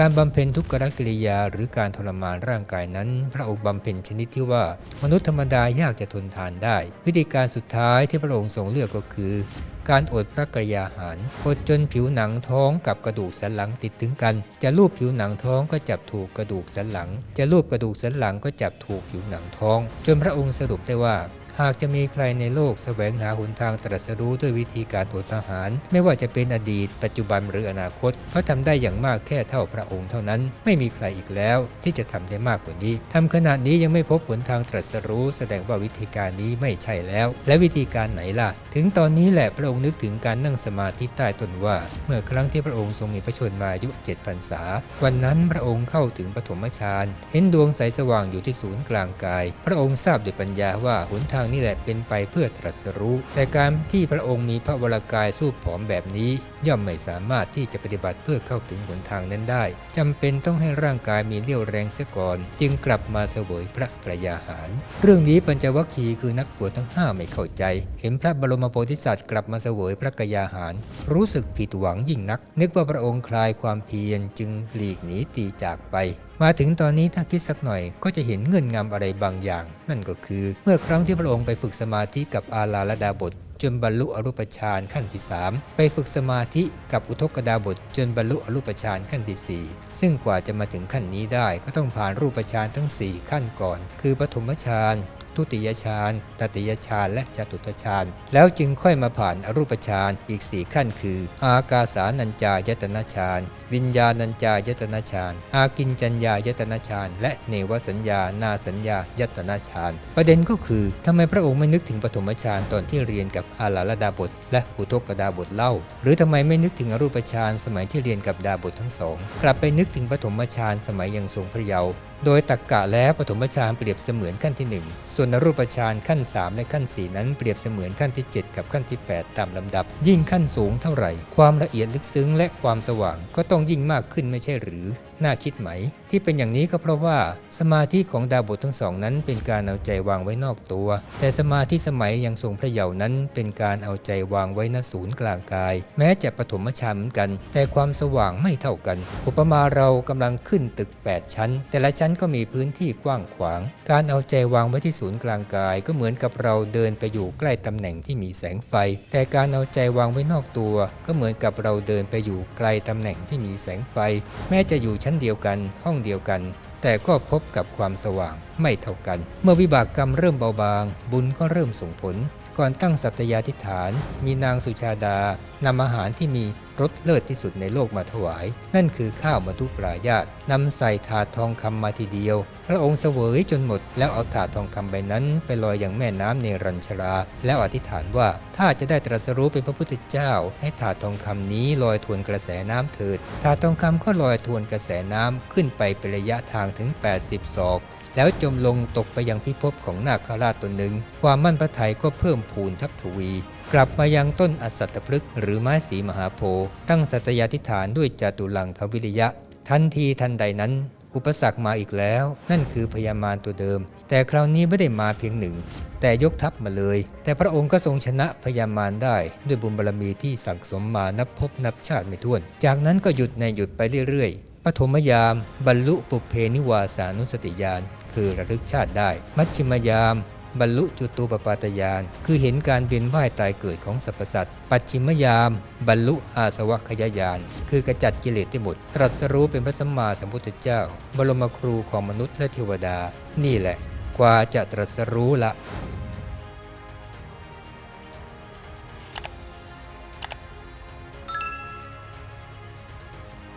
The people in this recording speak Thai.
การบำเพ็ญทุกขกิริยาหรือการทรมานร่างกายนั้น พระองค์บำเพ็ญชนิดที่ว่ามนุษย์ธรรมดายากจะทนทานได้ วิธีการสุดท้ายที่พระองค์ทรงเลือกก็คือ การอดพระกริยาหารอดจนผิวหนังท้องกับกระดูกสันหลังติดถึงกัน จะลูบผิวหนังท้องก็จับถูกกระดูกสันหลัง จะลูบกระดูกสันหลังก็จับถูกผิวหนังท้อง จนพระองค์สรุปได้ว่า หากจะมีใครในโลกแสวงหาหนทางตรัสรู้ด้วยวิธีการอดอาหาร ไม่ว่าจะเป็นอดีต ปัจจุบันหรืออนาคตเขาทำได้อย่างมากแค่เท่าพระองค์เท่านั้น ไม่มีใครอีกแล้ว ที่จะทำได้มากกว่านี้ทำขนาดนี้ยังไม่พบหนทางตรัสรู้ แสดงว่าวิธีการนี้ไม่ใช่แล้ว และวิธีการไหนล่ะ ถึงตอนนี้แหละพระองค์นึกถึงการนั่งสมาธิใต้ต้นว่า เมื่อครั้งที่พระองค์ทรงมีพระชนมายุเจ็ดพรรษา วันนั้นพระองค์เข้าถึงปฐมฌานเห็นดวงใสสว่างอยู่ที่ศูนย์กลางกาย พระองค์ทราบด้วยปัญญาว่าหนทางนี้แหละเป็นไปเพื่อตรัสรู้ แต่การที่พระองค์มีพระวรากายสู้ผอมแบบนี้ ย่อมไม่สามารถที่จะปฏิบัติเพื่อเข้าถึงหนทางนั้นได้จำเป็นต้องให้ร่างกายมีเรี่ยวแรงเสียก่อน จึงกลับมาเสวยพระกระยาหาร เรื่องนี้ปัญจวัคคีย์คือนักบวชทั้งห้าไม่เข้าใจ เห็นพระบรมโพธิสัตว์กลับมาเสวยพระกยาหาร รู้สึกผิดหวังยิ่งนัก นึกว่าพระองค์คลายความเพียรจึงหลีกหนีตีจากไป มาถึงตอนนี้ถ้าคิดสักหน่อยก็จะเห็นเงื่อนงำอะไรบางอย่าง นั่นก็คือ เมื่อครั้งที่พระองค์ไปฝึกสมาธิกับอาลาลดาบทจนบรรลุอรูปฌานขั้นที่ 3 ไปฝึกสมาธิกับอุทกดาบทจนบรรลุอรูปฌานขั้นที่ 4 ซึ่งกว่าจะมาถึงขั้นนี้ได้ก็ต้องผ่านรูปฌานทั้ง 4 ขั้นก่อน คือปฐมฌาน ทุติยฌานตติยฌานและจตุตฌานแล้วจึงค่อยมาผ่านอรูปฌานอีก 4 ขั้นคือ อากาสานัญจายตนะฌานวิญญาณัญจายตนะฌานอากินจัญญายตนะฌานและเนวสัญญานาสัญญายตนะฌานประเด็นก็คือทำไมพระองค์ไม่นึกถึงปฐมฌานตอนที่เรียนกับอาลาลดาบท และอุทกดาบทเล่า หรือทำไมไม่นึกถึงอรูปฌานสมัยที่เรียนกับดาบททั้งสองกลับไปนึกถึงปฐมฌานสมัยยังทรงพระเยาว์โดยตักกะแล้วปฐมฌานเปรียบเสมือนขั้นที่ 1 ส่วนรูปฌานขั้น 3 และขั้น 4 นั้นเปรียบเสมือนขั้นที่ 7 กับขั้นที่ 8 ตามลำดับ ยิ่งขั้นสูงเท่าไหร่ ความละเอียดลึกซึ้งและความสว่างก็ต้องยิ่งมากขึ้นไม่ใช่หรือน่าคิดไหม ที่เป็นอย่างนี้ก็เพราะว่า สมาธิของดาบททั้งสองนั้นเป็นการเอาใจวางไว้นอกตัว แต่สมาธิสมัยยังทรงพระเยาว์นั้น เป็นการเอาใจวางไว้ณศูนย์กลางกาย แม้จะปฐมฌานเหมือนกัน แต่ความสว่างไม่เท่ากันอุปมาเรากำลังขึ้นตึก 8 ชั้น แต่ละชั้นก็มีพื้นที่กว้างขวาง การเอาใจวางไว้ที่ศูนย์กลางกาย ก็เหมือนกับเราเดินไปอยู่ใกล้ตำแหน่งที่มีแสงไฟ แต่การเอาใจวางไว้นอกตัว ก็เหมือนกับเราเดินไปอยู่ไกลตำแหน่งที่มีแสงไฟ แม้จะอยู่ชั้นเดียวกัน ห้องเดียวกัน แต่ก็พบกับความสว่างไม่เท่ากัน เมื่อวิบากกรรมเริ่มเบาบาง บุญก็เริ่มส่งผล ก่อนตั้งสัตยาธิษฐาน มีนางสุชาดานำอาหารที่มีรสเลิศที่สุดในโลกมาถวาย นั่นคือข้าวมัทุปรายาตนำใส่ถาดทองคำมาทีเดียว พระองค์เสวยจนหมด แล้วเอาถาดทองคำใบนั้น ไปลอยอย่างแม่น้ำเนรัญชรา แล้วอธิษฐานว่าถ้าจะได้ตรัสรู้เป็นพระพุทธเจ้า ให้ถาดทองคำนี้ลอยทวนกระแสน้ำเถิด ถาดทองคำก็ลอยทวนกระแสน้ำขึ้นไปเป็นระยะทางถึง 80ศอก แล้วจมลงตกไปยังพิภพของนาคราชตนหนึ่ง ความมั่นพระทัยก็เพิ่มพูนทับทวี กลับมายังต้นอัศตพฤกษ์หรือไม้สีมหาโพธิ์ตั้งสัตยาธิฐานด้วยจตุลังควิริยะ ทันทีทันใดนั้น อุปสรรคมาอีกแล้ว นั่นคือพญามารตัวเดิม แต่คราวนี้ไม่ได้มาเพียงหนึ่ง แต่ยกทัพมาเลย แต่พระองค์ก็ทรงชนะพญามารได้ ด้วยบุญบารมีที่สั่งสมมานับพบนับชาติไม่ถ้วน จากนั้นก็หยุดในหยุดไปเรื่อยๆ ปฐมยามบรรลุปุเพนิวาสานุสติญาณคือระลึกชาติได้ มัชชิมยามบรรลุจุตูปปาตยาน คือเห็นการเวียนว่ายตายเกิดของสรรพสัตว์ ปัจฉิมยาม บรรลุอาสวะขยายาน คือกระจัดกิเลสได้หมด ตรัสรู้เป็นพระสัมมาสัมพุทธเจ้า บรมครูของมนุษย์และเทวดา นี่แหละ กว่าจะตรัสรู้ละ